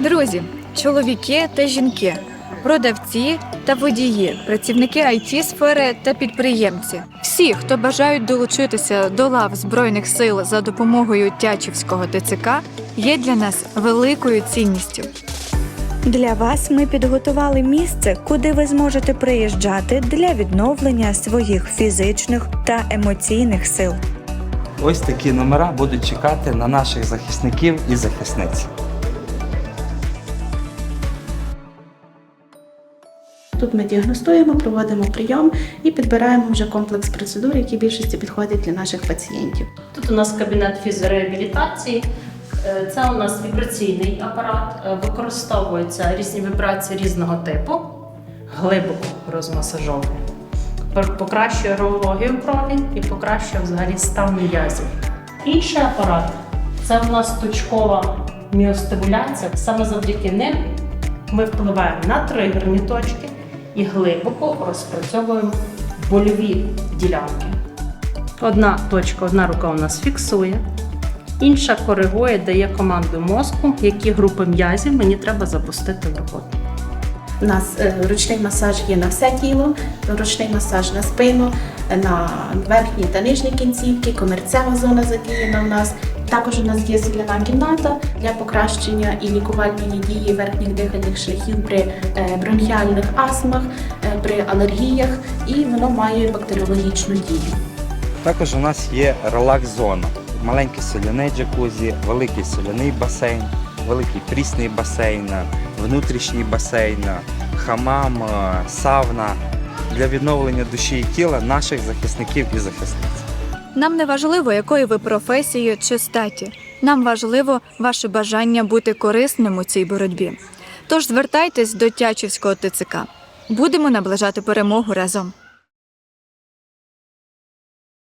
Друзі, чоловіки та жінки, продавці та водії, працівники it сфери та підприємці. Всі, хто бажають долучитися до лав Збройних сил за допомогою Тячівського ТЦК, є для нас великою цінністю. Для вас ми підготували місце, куди ви зможете приїжджати для відновлення своїх фізичних та емоційних сил. Ось такі номера будуть чекати на наших захисників і захисниць. Тут ми діагностуємо, проводимо прийом і підбираємо вже комплекс процедур, які більшості підходять для наших пацієнтів. Тут у нас кабінет фізіореабілітації. Е, Це у нас вібраційний апарат. Е, Використовуються різні вібрації різного типу, глибоко розмасажовує. Покращує урологію крові і покращує взагалі стан м'язів. Інший апарат це у нас точкова міостимуляція. Саме завдяки ним ми впливаємо на тригерні точки і глибоко розпрацьовуємо больові ділянки. Одна точка, одна рука у нас фіксує, інша коригує, дає команду мозку, які групи м'язів мені треба запустити в роботу. У нас е, ручний масаж є на все тіло, ручний масаж на спину, на верхні та нижні кінцівки, комерцева зона задіяна у нас. Також у нас є соляна кімната для покращення і лікувальної дії верхніх дихальних шляхів при е, бронхіальних астмах, е, при алергіях, і воно має бактеріологічну дію. Також у нас є релакс-зона. Маленький соляний джакузі, великий соляний басейн, великий прісний басейн, внутрішній басейн, хамам, сауна для відновлення душі і тіла наших захисників і захисниць. Нам не важливо, якої ви професії чи статі. Нам важливо ваше бажання бути корисним у цій боротьбі. Тож звертайтесь до Тячівського ТЦК. Будемо наближати перемогу разом.